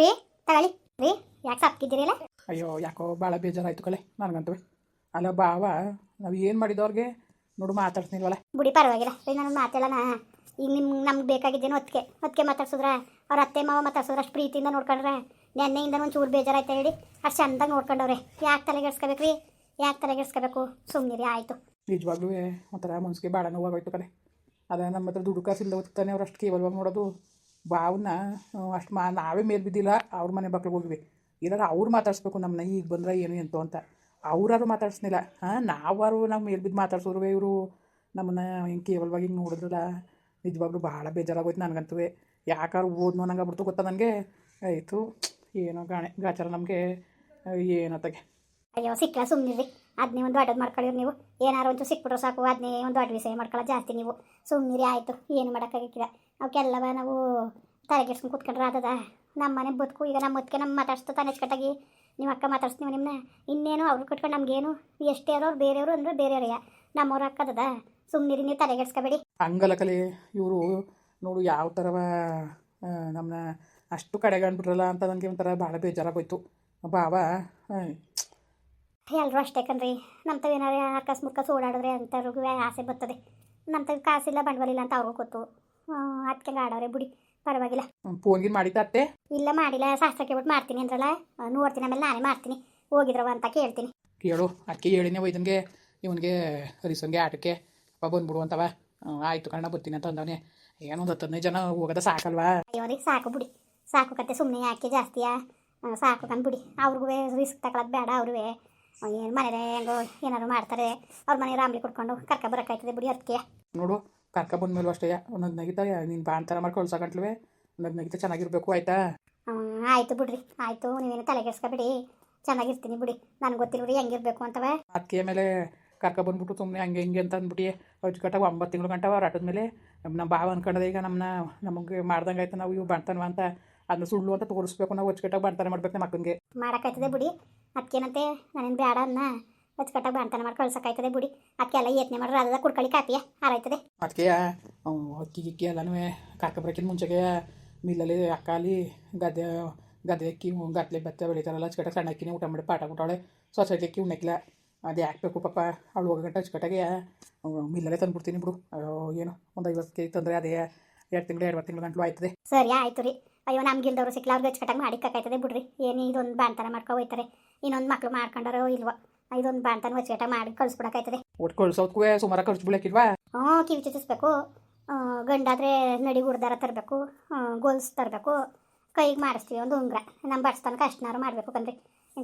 ರೀ ತಗೊಳ್ಳಿ. ರೀ ಯಾಕೆ ಸಪ್ಕಿದ್ದೀರಿಲ್ಲ ಅಯ್ಯೋ ಯಾಕೋ ಭಾಳ ಬೇಜಾರಾಯ್ತು ಕಲೆ ನನಗಂತೂ. ಅಲ್ಲ ಬಾವ ನಾವು ಏನು ಮಾಡಿದವ್ರಿಗೆ? ನೋಡು ಮಾತಾಡ್ಸ್ನಿಲ್ವಲ್ಲ ಬುಡಿ ಪರವಾಗಿಲ್ಲ. ರೀ ನಾನು ಮಾತಾಡೋಣ ಈಗ ನಿಮ್ಮ ನಮ್ಗೆ ಬೇಕಾಗಿದ್ದೇನು ಅದಕ್ಕೆ ಅದಕ್ಕೆ ಮಾತಾಡ್ಸಿದ್ರ? ಅವ್ರ ಅತ್ತೆ ಮಾವ ಮಾತಾಡ್ಸಿದ್ರ? ಅಷ್ಟು ಪ್ರೀತಿಯಿಂದ ನೋಡ್ಕೊಂಡ್ರೆ? ನೆನ್ನೆಯಿಂದ ಒಂದು ಚೂರು ಬೇಜಾರಾಯ್ತಾ ಹೇಳಿ? ಅಷ್ಟು ಚಂದಾಗಿ ನೋಡ್ಕೊಂಡವ್ರೆ. ಯಾಕೆ ತಲೆಗೆಡ್ಸ್ಕೋಬೇಕು ರೀ? ಯಾಕೆ ತಲೆಗೆಡ್ಸ್ಕೋಬೇಕು? ರೀ ಆಯಿತು. ನಿಜವಾಗ್ಲೂ ಒಂಥರ ಮನ್ಸಿಗೆ ಭಾಳ ನೋವಾಗೋಯ್ತು ಕಲೆ ಅದ ನಮ್ಮ ಹತ್ರ ದುಡ್ಡು ಕಾಸಿಲ್ಲ ಹೋಗ್ತಾನೆ ಅವ್ರು ಅಷ್ಟು ಕೇವಲವಾಗಿ ನೋಡೋದು. ಬಾವನ್ನ ಅಷ್ಟು ಮಾ, ನಾವೇ ಮೇಲೆ ಬಿದ್ದಿಲ್ಲ, ಅವ್ರ ಮನೆ ಮಕ್ಳಿಗೆ ಹೋಗಿವಿ ಇಲ್ಲಾಂದ್ರೆ ಅವ್ರು ಮಾತಾಡಿಸ್ಬೇಕು ನಮ್ಮನ್ನ ಈಗ ಬಂದ್ರೆ ಏನು ಎಂತು ಅಂತ. ಅವ್ರಾರು ಮಾತಾಡ್ಸ್ನಿಲ್ಲ. ಹಾಂ, ನಾವಾರು ನಾವು ಮೇಲೆ ಬಿದ್ದು ಮಾತಾಡ್ಸೋರು ಇವರು. ನಮ್ಮನ್ನ ಹಿಂಗೆ ಕೇವಲವಾಗಿ ಹಿಂಗೆ ನೋಡಿದ್ರಲ್ಲ ನಿಜವಾಗ್ಲೂ ಭಾಳ ಬೇಜಾರಾಗೋಯ್ತು ನನಗಂತೂ ಯಾಕಾರು ಓದ್ನೋ ನಂಗೆ ಬಿಡ್ತು ಗೊತ್ತಾ ನನಗೆ? ಆಯಿತು, ಏನೋ ಗಾಣೆ, ಗಾಚಾರ ನಮಗೆ ಏನತ್ತಾಗೆ ಅಯ್ಯೋ, ಸಿಕ್ಕಲ್ಲ ಸುಮ್ಮನಿರಿ ಅದನ್ನೇ ಒಂದು ದೊಡ್ಡದು ಮಾಡ್ಕೊಳ್ಳಿರಿ ನೀವು. ಏನಾರು ಒಂದು ಸಿಕ್ಬಿಟ್ರೆ ಸಾಕು ಅದನ್ನೇ ಒಂದು ದೊಡ್ಡ ವಿಷಯ ಮಾಡ್ಕೊಳ್ಳೋ ಜಾಸ್ತಿ ನೀವು. ಸುಮ್ಮನಿರಿ ಆಯಿತು. ಏನು ಮಾಡೋಕ್ಕಾಗಿಕ್ಕಿಲ್ಲ. ಅವಕ್ಕೆಲ್ಲವ ನಾವು ತಲೆಗೆಡ್ಸ್ಕೊಂಡು ಕೂತ್ಕೊಂಡ್ರೆ ಆದದ ನಮ್ಮ ಮನೆ ಬದುಕು ಈಗ ನಮ್ಮ ಮತ್ತೆ ನಮ್ಮ ಮಾತಾಡ್ಸ್ತಾ ತಾನೆ ಅಚ್ಚುಕಟ್ಟಾಗಿ. ನಿಮ್ಮ ಅಕ್ಕ ಮಾತಾಡ್ಸ್ತೀವಿ ನಿಮ್ಮನ್ನ ಇನ್ನೇನು ಅವ್ರು ಕಟ್ಕೊಂಡು ನಮಗೇನು ಎಷ್ಟೇ ಅವ್ರು ಬೇರೆಯವರು ಅಂದ್ರೆ ಬೇರೆಯವ್ರಯ್ಯ. ನಮ್ಮವ್ರು ಅಕ್ಕದದ ಸುಮ್ಮನಿರಿ ನೀವು ತಲೆಗೆಡ್ಸ್ಕೊಬೇಡಿ ಹಂಗಲ್ಲ ಕಲೆ ಇವರು ನೋಡು ಯಾವ ಥರವ ನಮ್ಮನ್ನ ಅಷ್ಟು ಕಡೆಗಂಡ್ಬಿಟ್ರಲ್ಲ ಅಂತ ನನಗೆ ಒಂಥರ ಭಾಳ ಬೇಜಾರಾಗೋಯ್ತು. ಬಾವ ಎಲ್ಲರೂ ಅಷ್ಟೇ ಕಣ್ರಿ. ನಮ್ಮ ತಾವು ಅಕಸ್ಮುಕ್ಕ ಓಡಾಡಿದ್ರೆ ಅಂಥವ್ರಿಗೂ ಆಸೆ ಬರ್ತದೆ. ನಮ್ಮ ತಾವು ಕಾಸಿಲ್ಲ ಬಂಡವಾಳ ಇಲ್ಲ ಅಂತ ಅವ್ರಿಗೂ ಗೊತ್ತು. ಅದಕ್ಕೆ ಆಡವ್ರೆ ಬಿಡಿ. ಪರವಾಗಿಲ್ಲ. ಫೋನ್ಗಿನ್ ಮಾಡಿದ್ದ ಅತ್ತೆ? ಇಲ್ಲ ಮಾಡಿಲ್ಲ ಶಾಸ್ತ್ರಕ್ಕೆ ಬಿಟ್ಟು ಮಾಡ್ತೀನಿ ಅಂದ್ರಲ್ಲ? ನೋಡ್ತೀನಿ ಆಮೇಲೆ ನಾನೇ ಮಾಡ್ತೀನಿ. ಹೋಗಿದ್ರವ ಅಂತ ಕೇಳ್ತೀನಿ. ಕೇಳು ಅದಕ್ಕೆ ಹೇಳಿನೇ ಒಯ್ದನ್ಗೆ ಇವನಿಗೆ ಹರಿಸನ್ಗೆ ಆಟಕ್ಕೆ ಅಪ್ಪ ಬಂದ್ಬಿಡು ಅಂತವ. ಆಯ್ತು ಕಣ್ಣ ಬರ್ತೀನಿ ಅಂತ ಅಂದವನೇ. ಏನೊಂದು ಹತ್ತು ಹದಿನೈದು ಜನ ಹೋಗೋದ ಸಾಕಲ್ವಾ? ಅಯ್ಯೋ ರೀ ಸಾಕು ಬಿಡಿ. ಸಾಕು ಕತೆ ಸುಮ್ಮನೆ ಯಾಕೆ ಜಾಸ್ತಿಯಾ? ಸಾಕು ಅಂತ ಬಿಡಿ. ಅವ್ರಿಗೂ ರಿಸ್ಕ್ ತಗೊಳ್ಳೋದು ಬೇಡ ಅವ್ರೂ ಏನು ಮನೇಲೆ ಹೆಂಗೋ ಏನಾದ್ರು ಮಾಡ್ತಾರೆ. ಅವ್ರ ಮನೆ ರಾಮ್ಲಿ ಕುಡ್ಕೊಂಡು ಕರ್ಕ ಬರೋಕ್ಕಾಯ್ತದೆ ಬಿಡಿ ಅದಕ್ಕೆ ನೋಡು ಕರ್ಕ ಬಂದ್ಮೇಲೂ ಅಷ್ಟೇ ಒಂದೊಂದು ನಗಿತ ನೀನು ಅಂತಾರ ಮಾಡಿ ಕಳ್ಸೋಕಂಟ್ಲುವೆ ಒಂದೊಂದು ನಗಿತ ಚೆನ್ನಾಗಿರ್ಬೇಕು ಆಯ್ತಾ? ಆಯ್ತು ಬಿಡ್ರಿ ಆಯಿತು ನೀವೇನು ಚೆನ್ನಾಗಿ ಚೆನ್ನಾಗಿರ್ತೀನಿ ಬಿಡಿ ನನಗೆ ಗೊತ್ತಿಲ್ರಿ ಹೆಂಗಿರ್ಬೇಕು ಅಂತವ. ಅದಕ್ಕೆ ಮೇಲೆ ಕರ್ಕ ಬಂದ್ಬಿಟ್ಟು ಸುಮ್ಮನೆ ಹಂಗೆ ಹಿಂಗೆ ಅಂತ ಅಂದ್ಬಿಟ್ಟು ಅಚ್ಚುಕಟ್ಟಾಗಿ ಒಂಬತ್ತು ತಿಂಗಳು ಗಂಟೆ ಅವ್ರು ಆಟದ ಮೇಲೆ ನಮ್ಮ ಭಾವ ಅನ್ಕೊಂಡದೆ ಈಗ ನಮ್ಮನ್ನ ನಮಗೆ ಮಾಡ್ದಂಗೆ ಆಯ್ತು ನಾವು ಇವು ಬಂತನವ ಅಂತ ಅದನ್ನ ಸುಳ್ಳು ಅಂತ ತೋರಿಸ್ಬೇಕು ನಾವು ಅಚ್ಚುಕಟ್ಟಾಗಿ ಬಂತಾನೆ ಮಾಡ್ಬೇಕು ನಮ್ಮ ಮಕ್ಕನಿಗೆ ಮಾಡೋಕ್ಕಾಯ್ತದೆ ಬಿಡಿ ಅದಕ್ಕೇನಂತೆ ನಾನೇನು ಬೇಡ ಅನ್ನ ಅಚ್ಚುಕಟ್ಟಾಗಿ ಬಾಣ್ತನ ಮಾಡಿ ಕಳ್ಸೋಕ್ಕಾಯ್ತದೆ ಬಿಡಿ. ಅದಕ್ಕೆಲ್ಲ ಯತ್ನೆ ಮಾಡ್ರೆ ಅದ ಕುಡ್ಕೊಳ್ಳಿ ಕಾಪಿಯ ಆರಾಯ್ತದೆ. ಅದಕ್ಕೆ ಅಕ್ಕಿ ಗಿಕ್ಕಿ ಎಲ್ಲನೂ ಕರ್ಕೊಬರಕ್ಕಿಂತ ಮುಂಚೆಗೆ ಮಿಲ್ಲಲ್ಲಿ ಅಕ್ಕಾಲಿ ಗದ್ದೆ ಗದ್ದೆ ಅಕ್ಕಿ ಗದ್ಲೆ ಭತ್ತ ಬೆಳಿತಾರಲ್ಲ ಅಚ್ಚುಕಟ್ಟಾಗಿ ಸಣ್ಣ ಅಕ್ಕಿನೇ ಊಟ ಮಾಡಿ ಪಾಠ ಕೊಟ್ಟಾಳೆ ಸೊಸೈಟಿ ಅಕ್ಕಿ ಉಣ್ಣಕ್ಕಿಲ್ಲ ಅದು ಯಾಕೆ ಬೇಕು ಪಾಪ ಅವಳು ಹೋಗೋ ಗಂಟೆ ಅಚ್ಚುಕಟ್ಟಾಗೆ ಮಿಲ್ಲಲ್ಲೇ ತಂದ್ಬಿಡ್ತೀನಿ ಬಿಡು. ಏನು ಒಂದು ಐವತ್ತು ಕೆ ಜಿ ತಂದರೆ ಅದೇ ಎರಡು ತಿಂಗಳು ಎರಡು ತಿಂಗಳು ಗಂಟಲು ಆಯ್ತದೆ. ಸರಿ ಆಯ್ತು ರೀ. ಅಯ್ಯೋ ನಮ್ಗಿಲ್ದವ್ರು ಸಿಕ್ಲ ಅವ್ರಿಗೆ ಅಚ್ಚುಕಟ್ಟಾಗಿ ಮಾಡಿಕ್ಕಾಯ್ತದೆ ಬಿಡ್ರಿ. ಏನು ಇದೊಂದು ಬಾಣ್ತನ ಮಾಡ್ಕೊ ಹೋಯ್ತಾರೆ. ಇನ್ನೊಂದು ಮಕ್ಳು ಮಾಡ್ಕೊಂಡಾರೋ ಇಲ್ವೋ. ಇದೊಂದು ಬಾಣ್ತನ ಅಚ್ಚುಕಟ್ಟಾಗಿ ಮಾಡಿ ಕಳಿಸ್ಬಿಡಕ್ಕಾಯ್ತದೆ. ಒಟ್ಟು ಕಳ್ಸೋದ್ಕೂ ಸುಮಾರ ಖರ್ಚು ಬೀಳಕ್ಕಿಲ್ವಾ ಹ್ಞೂ ಕಿವಿ ಚುಚ್ಚಿಸ್ಬೇಕು. ಗಂಡಾದ್ರೆ ನಡಿ ಗುಡ್ದಾರ ತರಬೇಕು ಗೋಲ್ಸ್ ತರಬೇಕು. ಕೈಗೆ ಮಾಡಿಸ್ತೀವಿ ಒಂದು ಉಂಗ್ರ. ನಮ್ಮ ಬಡ್ಸ್ತನಕ ಅಷ್ಟನಾರು ಮಾಡಬೇಕು ಕಂದ್ರಿ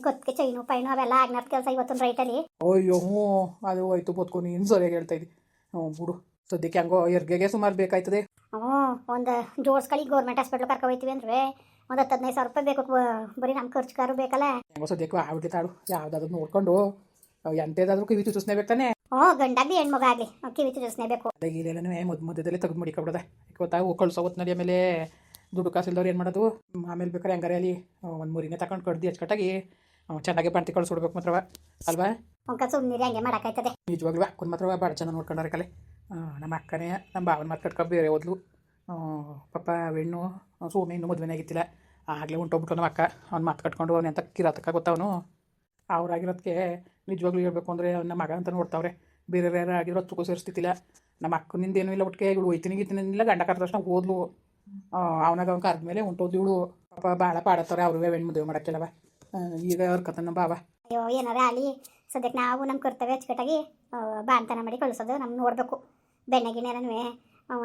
ಕೊತ್ತಿಗೆ ಚೈನು ಪೈನು ಅವೆಲ್ಲ ಆಗ್ನಾರ ಕೆಲಸ ಇವತ್ತೊಂದು ರೈಟಲ್ಲಿ ಅಯ್ಯೋ ಹ್ಞೂ ಅದು ಹೋಯ್ತು ಬದುಕು ನೀನು ಸರಿಯಾಗಿ ಹೇಳ್ತಾ ಇದ್ದಿ. ಹ್ಞೂ ಬಿಡು. ಸದ್ಯಕ್ಕೆ ಹಂಗೋ ಎರ್ಗೆಗೆ ಸುಮಾರು ಬೇಕಾಯ್ತದೆ. ಹ್ಞೂ ಒಂದು ಜೋಡ್ಸ್ಕಳಿ ಗೌರ್ಮೆಂಟ್ ಹಾಸ್ಪಿಟ್ಲ್ ಕರ್ಕೊ ಹೋಯ್ತೀವಿ ಅಂದರೆ ಒಂದು ಹತ್ತು ಹದಿನೈದು ಸಾವಿರ ರೂಪಾಯಿ ಬೇಕು ಬರೀ ನಮ್ಮ ಖರ್ಚುಗಾರು ಬೇಕಲ್ಲ? ಹೆಂಗೋ ಸದ್ಯಕ್ಕೆ ಆಗ್ಬಿಟ್ಟು ತಾಳು. ಯಾವ್ದಾದ್ರು ನೋಡ್ಕೊಂಡು ಎಂತೇದಾದ್ರೂ ಕಿವಿ ಚುಚ್ಚಿಸ್ನೇಬೇಕು ತಾನೆ? ಓ ಗಂಡಾಗಿ ಹೆಣ್ಮಗ ಆಗಲಿ ಕಿವಿ ಚುಚ್ಚಿಸ್ನೇ ಬೇಕು. ಅದೇ ಇಲ್ಲೆಲ್ಲನೂ ಮಧ್ಯದಲ್ಲಿ ತಗದು ತೆಗೆದು ಮಡಿಕೊಬಿಡೋದ ಗೊತ್ತಾ ಕಳ್ಸೋ ಹೊತ್ತಿನಲ್ಲಿ ಆಮೇಲೆ ದುಡ್ಡು ಕಾಸಿಲ್ದವ್ರು ಏನು ಮಾಡೋದು? ಆಮೇಲೆ ಬೇಕಾದ್ರೆ ಹೆಂಗಾರೆ ಅಲ್ಲಿ ಒಂದು ಮೂರಿನೇ ತಗೊಂಡು ಕಡ್ದು ಅಚ್ಚುಕಟ್ಟಾಗಿ ಚೆನ್ನಾಗಿ ಬಾಣ್ತಿ ಕಳ್ಸ್ಕೊಡ್ಬೇಕು ಮಾತ್ರವ ಅಲ್ವಾ? ಒಂಕ ಸುಮ್ಮನೆ ಹಂಗೆ ಮಾಡೋಕ್ಕಾಯ್ತದೆ ನಿಜವಾಗ್ಲೂ ಅಕ್ಕನ ಮಾತ್ರ ಭಾಳ ಚೆನ್ನಾಗಿ ನೋಡ್ಕೊಂಡಾರೆ ಕಲೆ. ನಮ್ಮ ಅಕ್ಕನೇ ನಮ್ಮ ಭಾವನ ಮಾತು ಕಟ್ಕೊಂಡು ಬೇರೆ ಹೋದ್ಲು ಆ, ಪಾಪ ಹೆಣ್ಣು ಸೋಮೆ ಇನ್ನೂ ಮದುವೆನೇ ಆಗಿತ್ತಿಲ್ಲ. ಆಗಲೇ ಹೊಂಟೋಗ್ಬಿಟ್ಟು ಅಕ್ಕ. ಅವ್ನು ಮಾತು ಕಟ್ಕೊಂಡು ಅವ್ನು ಅಂತ ಕಿರಾತಕ್ಕ ಗೊತ್ತವನು. ಅವ್ರಾಗಿರೋದಕ್ಕೆ ನಿಜವಾಗ್ಲೂ ಹೇಳ್ಬೇಕು ಅಂದರೆ ಅವ್ನ ಮಗ ಅಂತ ನೋಡ್ತಾವ್ರೆ. ಬೇರೆ ಬೇರೆ ಆಗಿರೋ ತುಕು ಸೇರಿಸ್ತಿತ್ತಿಲ್ಲ. ನಮ್ಮ ಅಕ್ಕನಿಂದ ಏನೂ ಇಲ್ಲ ಒಟ್ಟಿಗೆ. ಇವಳು ಹೋಯ್ತೀನಿ ಗೀತಿನಿಲ್ಲ ಗಂಡ ಕರೆದ ತಕ್ಷಣ ಓದ್ಲು. ಅವನಾಗ ಅವ್ನ ಕರೆದ ಮೇಲೆ ಹೊಂಟೋದ್ಲು ಇವಳು. ಪಾಪ ಭಾಳ ಪಾಡತ್ತವ್ರೆ. ಅವ್ರಿಗೆ ಹೆಣ್ಣು ಮದುವೆ ಮಾಡೋಕ್ಕಿಲ್ಲವ. ಈಗ ಅವ್ರ ಕತನ ಬಾವ ಅಯ್ಯೋ ಏನಾರ ಅಲ್ಲಿ ಸದ್ಯಕ್ಕೆ ನಾವು ನಮ್ಮ ಕರ್ತವ್ಯ ಅಚ್ಚುಕಟ್ಟಾಗಿ ಬಾಂತನ ಮಾಡಿ ಕಳಿಸೋದು. ನಮ್ಮ ನೋಡಬೇಕು. ಬೆಣ್ಣೆ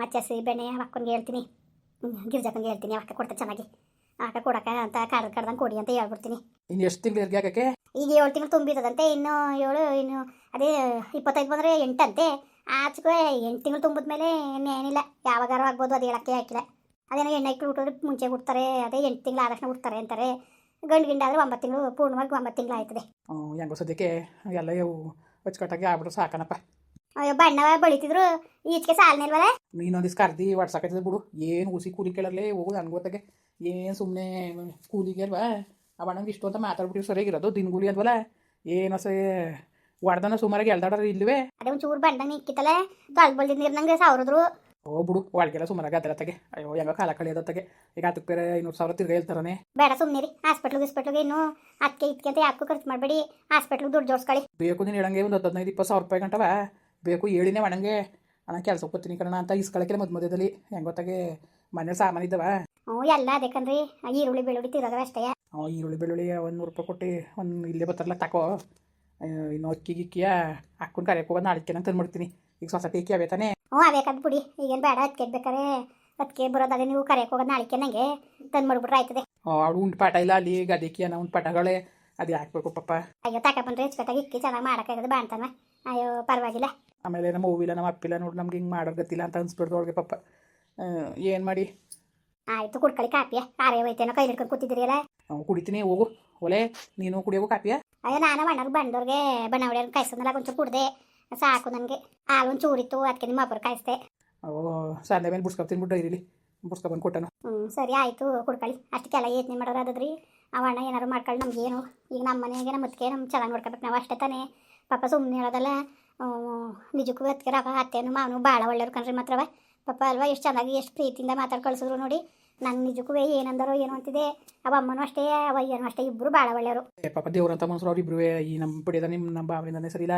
ಹಚ್ಚಸಿ ಬೆಣ್ಣೆ ಅಕ್ಕನಿಗೆ ಹೇಳ್ತೀನಿ. ಗಿರ್ಜಕ್ಕನಿಗೆ ಹೇಳ್ತೀನಿ ಅಕ್ಕ ಕೊಡ್ತಾ ಚೆನ್ನಾಗಿ. ಅಕ್ಕ ಕೊಡಕ್ಕ ಅಂತ ಕಡ್ದು ಕಡ್ದಂಗೆ ಕೊಡಿ ಅಂತ ಹೇಳ್ಬಿಡ್ತೀನಿ. ಇನ್ನು ಎಷ್ಟು ತಿಂಗಳು ಇರ್ಗೆ ಆಗಕ್ಕೆ ಈಗ ಏಳು ತಿಂಗಳು ತುಂಬಿದದಂತೆ ಇನ್ನು ಏಳು ಇನ್ನು ಅದೇ ಇಪ್ಪತ್ತೈದು ಬಂದರೆ ಎಂಟಂತೆ. ಆಚೆಗೆ ಎಂಟು ತಿಂಗಳು ತುಂಬಿದ ತುಂಬಿದ್ಮೇಲೆ ಇನ್ನೇನಿಲ್ಲ ಯಾವಾಗಾರ ಆಗ್ಬೋದು ಅದು ಹೇಳಕ್ಕೆ ಹಾಕಿಲ್ಲ. ಅದೇನೋ ಎಣ್ಣೆ ಇಟ್ಟು ಹುಟ್ಟೋದ್ರೆ ಮುಂಚೆ ಹುಡ್ತಾರೆ ಅದೇ ಎಂಟು ತಿಂಗಳು ಆದಕ್ಷಣ ಹುಡ್ತಾರೆ ಅಂತಾರೆ. ಗಂಡು ಗಿಂಡಾದರೆ ಒಂಬತ್ತು ತಿಂಗಳು ಪೂರ್ಣವಾಗಿ ಒಂಬತ್ತು ತಿಂಗಳು ಆಯ್ತದೆ ಹ್ಞೂ ಹೆಂಗೋ ಸದ್ಯಕ್ಕೆ ಎಲ್ಲ ಇವು ಅಚ್ಚುಕಟ್ಟಾಗಿ ಆಗ್ಬಿಟ್ರು ಸಾಕನಪ್ಪ. ಅಯ್ಯೋ ಬಣ್ಣವ ಬಳಿತಿದ್ರು ಈಚೆಗೆ ಸಾಲ್ನಿಲ್ವಲ್ಲ ಕರ್ದಿ ಕರ್ದು ಹೊಡ್ಸಕತ್ತದ ಬಿಡು ಏನು ಉಸಿ ಕೂಲಿ ಕೇಳಲ್ಲೇ ಹೋಗು ನನಗೆ ಗೊತ್ತಾಗೆ. ಏನು ಸುಮ್ಮನೆ ಕೂಲಿಗೆ ಅಲ್ವಾ? ಆ ಬಣ್ಣಂಗೆ ಇಷ್ಟು ಅಂತ ಮಾತಾಡ್ಬಿಟ್ಟು ಸರಿಯಾಗಿರೋದು ದಿನಗೂಲಿ ಅಲ್ವಲ್ಲ ಏನೋ ಸರಿ ಒಡ್ದನ ಸುಮಾರಾಗಿ ಎಳ್ದಾಡ್ರ ಇಲ್ವೇ? ಅದೇ ಒಂದು ಚೂರು ಬಂದಂಗೆ ಇಕ್ಕಿತ್ತಲ್ಲ ತೊಳೆದು ಬಳ್ದಿದ್ದು ನೀರು ನಂಗೆ ಸಾವಿರದ್ರು. ಓ ಬಿಡು ಒಳಗೆಲ್ಲ ಸುಮಾರಾಗಿ ಅದರ ತಗೆ ಅಯ್ಯೋ ಹೆಂಗ ಕಾಲ ತಗೆ ಈಗ ಅದಕ್ಕೆ ಬೇರೆ ಐನೂರು ಸಾವಿರ ತಿರ್ಗ ಹೇಳ್ತಾರನೆ. ಬೇಡ ಸುಮ್ಮನಿರಿ ಹಾಸ್ಪಿಟ್ಲು ಗಿಸ್ಪಿಟ್ಲಿಗೆ ಇನ್ನು ಅದಕ್ಕೆ ಇದಕ್ಕೆ ಅಂತ ಯಾಕೂ ಖರ್ಚು ಮಾಡಬೇಡಿ ಹಾಸ್ಪಿಟ್ಲ್ಗೆ ದುಡ್ಡು ಜೋಡಿಸ್ಕೊಳ್ಳಿ. ಬೇಕು ನೀನು ಹೇಳಂಗೆ ಒಂದು ಹದಿನೈದು ಇಪ್ಪತ್ತು ಸಾವಿರ ರೂಪಾಯಿ ಗಂಟವ? ಬೇಕು ಹೇಳಿನೇ ಒಣಂಗೆ. ಅಣ್ಣ ಕೆಲಸ ಹೋಗ್ತೀನಿ ಕಣ ಅಂತ ಇಸ್ಕೊಳಕ್ಕೆ ಮದ್ ಮಧ್ಯದಲ್ಲಿ. ಹೆಂಗೆ ಗೊತ್ತಾಗೆ? ಮನೆ ಸಾಮಾನು ಇದ್ದಾವ. ಹ್ಞೂ ಎಲ್ಲ ಅದಕ್ಕಂದ್ರಿ ಈರುಳ್ಳಿ ಬೆಳ್ಳುಳ್ಳಿ ತಿರೋದ್ರ ಅಷ್ಟೇ. ಹ್ಞೂ ಈರುಳ್ಳಿ ಬೆಳ್ಳುಳ್ಳಿ ಒಂದು ನೂರು ರೂಪಾಯಿ ಕೊಟ್ಟು ಒಂದು ಇಲ್ಲೇ ಬರ್ತಾರಲ್ಲ ತಕೋ. ಇನ್ನು ಅಕ್ಕಿ ಗಿಕ್ಕಿಯ ಅಕ್ಕನ ಕರೆಯಕ್ಕೆ ಹೋಗೋದು ನಾಳೆ ನಂಗೆ ತಂದು ಮಾಡ್ತೀನಿ ಈಗ ಸೊಸೈಟಿ ಅಕ್ಕಿ ಅವೇ ತಾನೇ ಹ್ಞೂ ಅವೇಕದ್ ಬಿಡಿ. ಈಗೇನು ಬೇಡ ಅದಕ್ಕೆ ಬೇಕಾರೆ? ಅದಕ್ಕೆ ಬರೋದಾದ್ರೆ ನೀವು ಕರೆಯಕ್ಕೆ ಹೋಗೋದು ನಾಳಿಕೆ ನನಗೆ ತಂದು ಮಾಡ್ಬಿಟ್ರೆ ಆಯ್ತದೆ ಅವಳು ಉಂಟು ಪಾಠ ಇಲ್ಲ ಅಲ್ಲಿ ಗದಿಕಿ ಅನ್ನೋ ಉಂಟು ಪಾಠಗಳೇ. ಅದು ಹಾಕ್ಬೇಕು ಪಾಪ. ಅಯ್ಯೋ ತಕ ಬಂದ್ರೆ ಇಚ್ಕಟ್ಟಾಗಿ ಇಕ್ಕಿ ಚೆನ್ನಾಗಿ ಮಾಡೋಕ್ಕಾಗದು ಬಾಣ್ತಾನ ಅಯ್ಯೋ ಪರವಾಗಿಲ್ಲ. ಆಮೇಲೆ ನಮ್ಮ ಹೂವಿಲ್ಲ ನಮ್ಮ ಅಪ್ಪಿಲ್ಲ ನೋಡಿ ನಮ್ಗೆ ಹಿಂಗೆ ಮಾಡೋದು ಗೊತ್ತಿಲ್ಲ ಅಂತ ಅನ್ಸ್ಬಿಡ್ದು ಅವ್ಳಿಗೆ ಪಾಪ. ಏನು ಮಾಡಿ? ಆಯಿತು ಕುಡ್ಕೊಳ್ಳಿ ಕಾಪಿಯ. ಆರೇ ಹೋಯ್ತೇನೋ ಕೈಲಿ ಹಿಡ್ಕೊಂಡು ಕೂತಿದ್ದೀರಿಯಲ್ಲ ಅವ್ನು ಕುಡಿತೀನಿ ಹೋಗು. ಒಲೆ ನೀನು ಕುಡಿಯೋಗು ಕಾಪಿಯ? ಅಯ್ಯೋ ನಾನು ಅಣ್ಣವ್ರು ಬಂದವ್ರಿಗೆ ಬಣ್ಣ ಹೊಡೆಯೋರು ಕಾಯಿಸೋದಲ್ಲ ಒಂಚೂರು ಕುಡ್ದೆ. ಸಾಕು ನನಗೆ. ಹಾಲು ಒಂದು ಚೂರಿತ್ತು ಅದಕ್ಕೆ ನಿಮ್ಮ ಅಪ್ಪರು ಕಾಯಿಸ್ದೆ. ಓ ಸಂದೆ ಮೇಲೆ ಬುಡ್ಸ್ಕೊತೀನಿ ಬಿಡ್ರಿ ಡೈರಿಲಿ. ಬಿಡ್ಸ್ಕೊಬಂದು ಕೊಟ್ಟನು. ಹ್ಞೂ ಸರಿ ಆಯಿತು ಕುಡ್ಕೊಳ್ಳಿ ಅಷ್ಟಕ್ಕೆಲ್ಲ ಯೋಚನೆ ಮಾಡೋರು ಅದಾದ್ರಿ ಅವ ಅಣ್ಣ ಏನಾರು ಮಾಡ್ಕೊಳ್ಳಿ ನಮಗೇನು ಈಗ ನಮ್ಮ ಮನೆಯಾಗೆ ನಮ್ಮ ಅತ್ತಿಗೆ ನಮ್ಮ ಚೆನ್ನಾಗಿ ನೋಡ್ಕೋಬೇಕು ನಾವು ಅಷ್ಟೇ ತಾನೇ. ಪಾಪ ಸುಮ್ಮನೆ ಹೇಳೋದಲ್ಲ ನಿಜಕ್ಕೂ ಅದಕ್ಕೆ ಅವ, ಅತ್ತೆನು ಮಾವನು ಭಾಳ ಒಳ್ಳೆಯವ್ರು ಕಣ್ರಿ ಮಾತ್ರವ ಪಾಪ ಅಲ್ವಾ, ಎಷ್ಟು ಚೆನ್ನಾಗಿ ಎಷ್ಟು ಪ್ರೀತಿಯಿಂದ ಮಾತಾಡಿ ಕಳಿಸಿದ್ರು ನೋಡಿ. ನನ್ನ ನಿಜಕ್ಕೂ ಏನಂದರೋ ಏನು ಅಂತಿದೆ. ಅವ ಅಮ್ಮನೂ ಅಷ್ಟೇ, ಅವ ಏನು ಅಷ್ಟೇ ಇಬ್ಬರು ಭಾಳ ಒಳ್ಳೆಯವರು. ಪಾಪ ದೇವ್ರಂತ ಮನಸ್ಸು ಅವ್ರು ಇಬ್ಬರು ಈ ನಮ್ಮ ಬಡಿಯೋದ ನಿಮ್ಮ ನಮ್ಮ ಬಾವನಿಂದನೇ ಸರಿ ಇಲ್ಲ.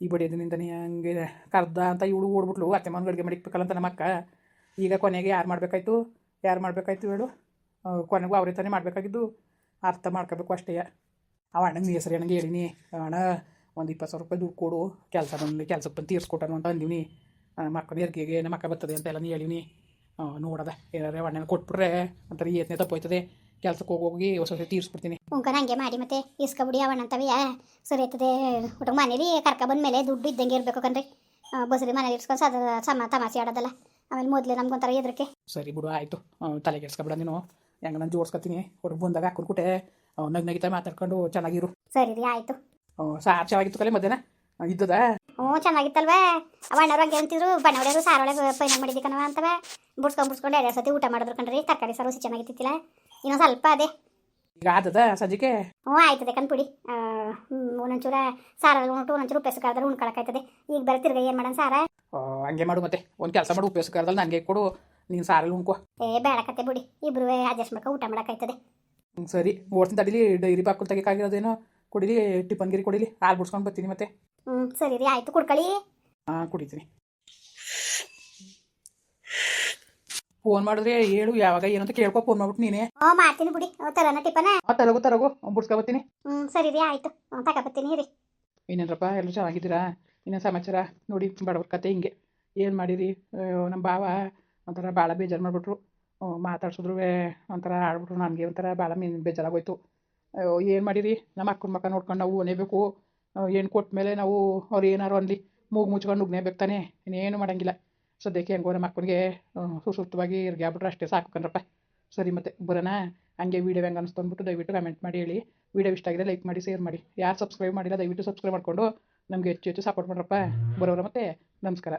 ಈ ಬಡಿಯೋದ್ರಿಂದನೇ ಹಂಗೆ ಕರ್ದ ಅಂತ ಇವಳು ಓಡ್ಬಿಟ್ಲು. ಅತ್ತೆ ಮನ ಅಡುಗೆ ಮಾಡಿಕ್ಬೇಕಲ್ಲ ಅಂತ ನಮ್ಮ ಅಕ್ಕ. ಈಗ ಕೊನೆಗೆ ಯಾರು ಮಾಡಬೇಕಾಯ್ತು? ಯಾರು ಮಾಡಬೇಕಾಯ್ತು ಹೇಳು? ಕೊನೆಗೂ ಅವ್ರೇ ತಾನೇ ಮಾಡಬೇಕಾಗಿದ್ದು. ಅರ್ಥ ಮಾಡ್ಕೋಬೇಕು ಅಷ್ಟೇ. ಅವ ಅಣ್ಣಂಗೆ ಹೆಸರು ನನಗೆ ಹೇಳಿನಿ? ಅಣ್ಣ ಒಂದು ಇಪ್ಪತ್ತು ಸಾವಿರ ರೂಪಾಯಿ ದುಡ್ಡು ಕೊಡು. ಕೆಲಸ ಬಂದು ಕೆಲ್ಸಕ್ಕೆ ಬಂದು ತೀರ್ಸ್ಕೊಟ್ಟನು ಅಂತ ಅಂದೀನಿ ಮಕ್ಕಳು ಎರ್ಗೆಗೆ ನಮ್ಮ ಮಕ್ಕ ಬರ್ತದೆ ಅಂತ ಎಲ್ಲ ಹೇಳಿನಿ ನೋಡದ ಏನಾರೇ ಅಣ್ಣನ ಕೊಟ್ಬಿಟ್ರೆ ಒಂಥರ ಏತನೇ ತಪ್ಪೋಯ್ತದೆ. ಕೆಲ್ಸಕ್ಕೆ ಹೋಗೋಗಿ ಹೊಸ ಹೊಸ ತೀರಿಸ್ಬಿಡ್ತೀನಿ. ಉಂಕನ ಹಂಗೆ ಮಾಡಿ ಮತ್ತೆ ಇಸ್ಕೊಬಿಡಿ ಅವಣ್ಣ ಅಂತವೇ ಸರಿ ಆಯ್ತದೆ. ಊಟ ಮನೇಲಿ ಕರ್ಕ ಬಂದಮೇಲೆ ದುಡ್ಡು ಇದ್ದಂಗೆ ಇರಬೇಕು ಕಣ್ರಿ. ಬಸ್ರಿ ಮನೇಲಿ ಇರ್ಸ್ಕೊಂಡು ಸದ ಸಮ ತಮಾಸೆ ಆಡೋದಲ್ಲ. ಆಮೇಲೆ ಮೊದಲೇ ನಮ್ಗೊಂಥರ ಎದ್ರಕ್ಕೆ ಸರಿ ಬಿಡು ಆಯಿತು. ತಲೆ ಕೆಡ್ಸ್ಕೊಬಿಡ ನೀನು. ಹೆಂಗೆ ನಾನು ಜೋಡ್ಸ್ಕೊತೀನಿ? ಹೊರಗೆ ಬಂದಾಗ ಹಾಕೊಂಡು ಕುಟೆ. ನಗ್ ನಗಿತಾ ಮಾತಾಡ್ಕೊಂಡು ಚೆನ್ನಾಗಿರು. ಸರಿ ರೀ ಆಯಿತು. ಸಾರು ಚೆನ್ನಾಗಿತ್ತು ಕಲೆ ಮಧ್ಯಾಹ್ನ? ಇದ್ದದ? ಹ್ಞೂ ಚೆನ್ನಾಗಿತ್ತಲ್ವ? ಅವ ಅಣ್ಣವ್ರು ಹಂಗೆ ಅಂತಿದ್ರು ಬಣ್ಣ ಹೊಡೆಯೋರು ಸಾರೊಳಗೆ ಪೈನ ಮಾಡಿದ್ದೆ ಕಣವ ಅಂತವ. ಬುಡ್ಸ್ಕೊಂಡು ಬುಡ್ಸ್ಕೊಂಡು ಎರಡು ಸತಿ ಊಟ ಮಾಡಿದ್ರು ಕಣ್ರಿ ತರಕಾರಿ ಸಾರು ರುಚಿ ಚೆನ್ನಾಗಿತ್ತಿಲ್ಲ ಇನ್ನೊಂದು ಸ್ವಲ್ಪ ಅದೇ. ಈಗ ಆದದ ಸಜ್ಜಿಗೆ ಹ್ಞೂ ಆಯ್ತದೆ ಕಣ್ಪುಡಿ ಒಂದೊಂಚೂರ ಸಾರಲ್ಲಿ ಉಂಟು ಒಂದೊಂಚೂರು ಉಪ್ಪೆಸು ಕರೆದ್ರೆ ಉಣ್ಕೊಳಕಾಯ್ತದೆ ಈಗ ಬರ್ತಿರ್ಗ ಏನು ಮಾಡೋಣ ಸಾರ? ಹಂಗೆ ಮಾಡು ಮತ್ತೆ. ಒಂದು ಕೆಲಸ ಮಾಡು ಉಪಯೋಗ ಕರ್ದಲ್ಲಿ ನನಗೆ ಕೊಡು. ನೀನು ಸಾರಲ್ಲಿ ಉಣ್ಕೋ. ಏ ಬೇಡಕತ್ತೆ ಬಿಡಿ. ಇಬ್ರು ಅಡ್ಜಸ್ಟ್ ಮಾಡ್ಕೊ ಊಟ ಮಾಡೋಕ್ಕಾಯ್ತದೆ ಸರಿ. ಓಡ್ತೀನಿ ತಡಿಲಿ ಡೈರಿ ಬಾಕಲ್ ತೆಗಿಯಕ್ಕಾಗಿರೋದೇನೋ ಕುಡಿಲಿ ಟಿಫನ್ ಗಿರಿ ಕುಡಿಲಿ. ಹಾಲು ಬಿಡ್ಸ್ಕೊಂಡು ಬರ್ತೀನಿ ಮತ್ತೆ. ಹ್ಞೂ ಸರಿ ರೀ ಆಯಿತು ಕುಡ್ಕೊಳ್ಳಿ ಹಾಂ ಕುಡಿತೀನಿ. ಫೋನ್ ಮಾಡಿದ್ರೆ ಹೇಳು ಯಾವಾಗ ಏನಂತ ಕೇಳ್ಕೊ ಫೋನ್ ಮಾಡ್ಬಿಟ್ಟು ನೀನೇ. ಹ್ಞೂ ಮಾಡ್ತೀನಿ ಬಿಡಿ. ತರೋಣ ಟಿಫನ್? ಹಾಂ ತರಗು ತರಗು. ಬಿಡ್ಸ್ಕೊಬತ್ತೀನಿ ಹ್ಞೂ ಸರಿ ರೀ ಆಯಿತು. ತಗೊಬತ್ತೀನಿ ರೀ ಎಲ್ಲರೂ ಚೆನ್ನಾಗಿದ್ದೀರಾ? ಇನ್ನೇನು ಸಮಾಚಾರ? ನೋಡಿ ಬಡವ್ರ ಕತೆ ಹಿಂಗೆ. ಏನು ಮಾಡಿರಿ? ನಮ್ಮ ಭಾವ ಒಂಥರ ಭಾಳ ಬೇಜಾರು ಮಾಡಿಬಿಟ್ರು. ಮಾತಾಡ್ಸಿದ್ರು ಒಂಥರ ಆಡ್ಬಿಟ್ರು. ನನಗೆ ಒಂಥರ ಭಾಳ ಮೀನ್ ಬೇಜಾರಾಗೋಯ್ತು. ಅಯ್ಯೋ, ಏನು ಮಾಡಿರಿ? ನಮ್ಮ ಅಕ್ಕನ ಮಕ್ಕ ನೋಡ್ಕೊಂಡು ನಾವು ಒನೇಬೇಕು ಏನು ಕೊಟ್ಟ ಮೇಲೆ ನಾವು ಅವ್ರು ಏನಾರು ಅನ್ಲಿ. ಮೂಗು ಮುಚ್ಕೊಂಡು ನುಗ್ನೇಬೇಕು ತಾನೇ. ಇನ್ನೇನು ಮಾಡೋಂಗಿಲ್ಲ. ಸದ್ಯಕ್ಕೆ ಹೆಂಗೋ ನಮ್ಮ ಅಕ್ಕನಿಗೆ ಸುಸೂಕ್ತವಾಗಿ ಇರ್ಗೆ ಆಗ್ಬಿಟ್ರೆ. ಅಷ್ಟೇ ಸಾಕು ಕಣ್ರಪ್ಪ. ಸರಿ ಮತ್ತೆ, ಬರೋಣ. ಹಂಗೆ ವೀಡಿಯೋ ಹೆಂಗೆ ಅನಿಸ್ತು ಅಂದ್ಬಿಟ್ಟು ದಯವಿಟ್ಟು ಕಮೆಂಟ್ ಮಾಡಿ ಹೇಳಿ. ವೀಡಿಯೋ ಇಷ್ಟ ಆಗಿದೆ ಲೈಕ್ ಮಾಡಿ ಶೇರ್ ಮಾಡಿ. ಯಾರು ಸಬ್ಸ್ಕ್ರೈಬ್ ಮಾಡಿಲ್ಲ, ದಯವಿಟ್ಟು ಸಬ್ಸ್ಕ್ರೈಬ್ ಮಾಡಿಕೊಂಡು ನಮಗೆ ಹೆಚ್ಚು ಹೆಚ್ಚು ಸಪೋರ್ಟ್ ಮಾಡ್ರಪ್ಪ. ಬರೋರ ಮತ್ತೆ, ನಮಸ್ಕಾರ.